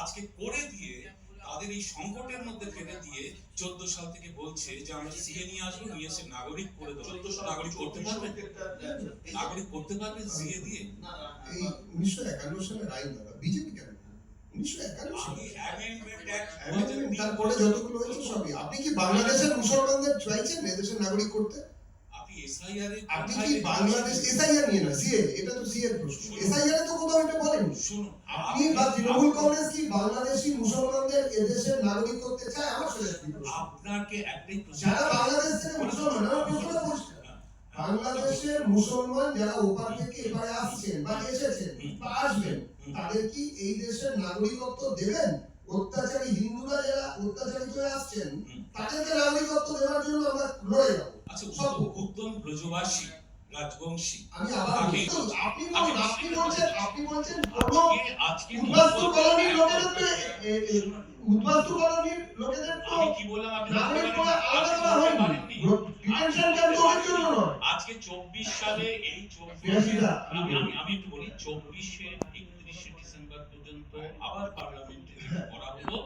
আজকে করে দিয়ে তাদের এই সংকটের মধ্যে ফেলে দিয়ে চোদ্দ সাল থেকে বলছে যে আমরা সিএ নিয়ে আসব নিয়ে এসে নাগরিক করে দেবো। চোদ্দশো নাগরিক করতে পারবে? নাগরিক করতে পারবে সিএ দিয়ে? উনিশশো একান্ন সালের আইন দাদা বিজেপি কেন তারপরে যতগুলো হয়েছে সবই। আপনি কি বাংলাদেশের মুসলমানদের চাইছেন এদেশের নাগরিক করতে? আপনি এসআইআর আপনি কি বাংলাদেশ এসআইআর নিয়ে না সিএ এটা তো সিএর প্রশ্ন। এসআইআর তো কোথাও এটা বলেনি। শুনুন আপনি বা তৃণমূল কংগ্রেস কি বাংলাদেশি মুসলমানদের এদেশের নাগরিক করতে চায়? আমার সাথে আপনাকে একটাই প্রশ্ন যারা বাংলাদেশ থেকে মুসলমান আমার প্রশ্নটা পরিষ্কার। বাংলাদেশের মুসলমান যারা ওপার থেকে এবারে আসছেন বা এসেছেন বা আসবেন তাদের কি এই দেশের নাগরিকত্ব দেবেন? অত্যাচারী হিন্দুরা যারা অত্যাচারিত হয়ে আসছেন তাদেরকে নাগরিকত্ব দেওয়ার জন্য আমরা লড়ে যাব আচ্ছা উত্তম- উত্তম ব্রজবাসী রাজবংশী আমি আবার আপনি আপনি বলছেন আপনি বলছেন আজকে উদ্বাস্তু কলোনির লোকেদের তো এ- এ- উদ্বাস্তু কলোনির লোকেদের তো আমি কি বললাম আপনি নাগরিক বুঝতে করে পারেননি? আলাদা আজকে করা বলতে হয়নি পারেননি। ডিটেনশন ক্যাম্প তো ওর জন্য আজকে চব্বিশ সালে এই চব্বিশে বিরাশিটা। আমি আমি বলি চব্বিশে একত্রিশে ডিসেম্বর পর্যন্ত আবার পার্লামেন্টে করা হলো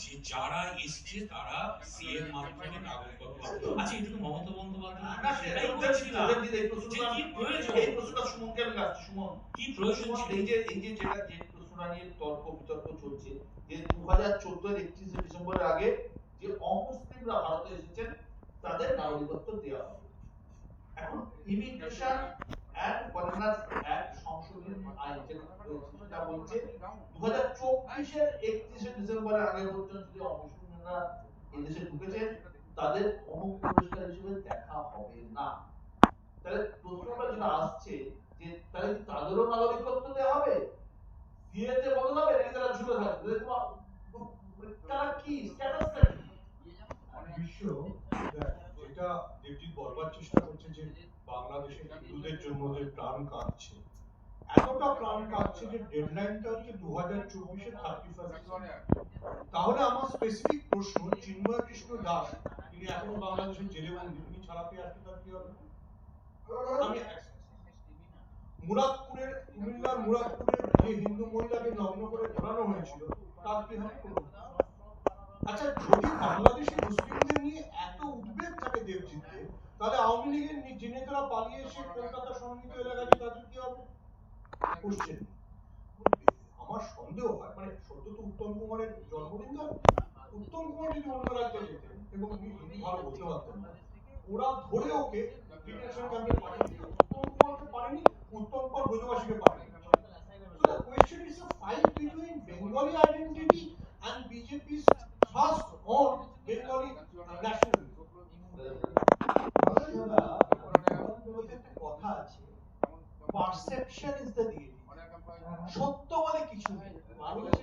যে যারা এসছে তারা সিএর মাধ্যমে নাগরিকত্ব আচ্ছা এটা তো মমতা বন্দ্যোপাধ্যায় না, সেটাই সেটাই বলছিলাম বলছিলাম। এই প্রশ্নটা- কি প্রয়োজন এই প্রশ্নটা সুমনকে আমি রাখছি। সুমন, কি প্রয়োজন ছিল? এই যে এই যে যেটা যে প্রশ্নটা নিয়ে তর্ক বিতর্ক চলছে যে দু হাজার চোদ্দ একত্রিশে ডিসেম্বরের আগে যে অমুসলিমরা ভারতে এসেছেন তাদের নাগরিকত্ব দেওয়া হবে এখন ইমিগ্রেশন অ্যান্ড ফরেনার্স অ্যাক্ট সংশোধন আইন যেটা বলছে আগে পর্যন্ত যে তাদের অনুপ্রবেশকারী হিসেবে দেখা হবে না। তাহলে প্রশ্নটা যেটা আসছে, যে তাহলে তাদেরও নাগরিকত্ব দেওয়া হবে? বিয়েতে বদল হবে নাকি তারা ঝুলে থাকবে তাহলে তোমার- তারা কি স্ট্যাটাসটা কি বিশ্ব যেটা যেটি করবার করছে যে বাংলাদেশের হিন্দুদের জন্য যে প্রাণ কাঁদছে, এতটা প্রাণ কাঁদছে যে ডেডলাইনটা হচ্ছে দু হাজার চব্বিশে থার্টি ফার্স্ট তাহলে আমার স্পেসিফিক প্রশ্ন চিন্ময় কৃষ্ণ দাস, তিনি এখনও বাংলাদেশের জেলে বন্দী তিনি ছাড়া পেয়ে আসলে তার কি হবে? মুরাদপুরের, কুমিল্লার মুরাদপুরের যে হিন্দু মহিলাকে নগ্ন করে ধরানো হয়েছিল, তার কি হবে? আচ্ছা যদি বাংলাদেশি মুসলিমদের নিয়ে এত উদ্বেগ থাকে দেবজিতে তাহলে আওয়ামী লীগের যে নেতারা পালিয়ে এসে কলকাতা সন্নিহিত এলাকায় তাদের কি হবে? কোশ্চেন আমার সন্দেহ হয় মানে সদ্য তো উত্তম কুমারের জন্মদিন তো, উত্তম কুমার যদি অন্য রাজ্যে যেতেন এবং ভালো বলতে পারতেন ওরা ধরে ওকে ডিটেনশন ক্যাম্পে পাঠিয়ে উত্তম কুমারকে পারেনি, উত্তম কুমার ব্রজবাসীকে পারেনি। পারসেপশন ইজ দ্য রিয়েলিটি সত্য বলে কিছু নেই। মানুষ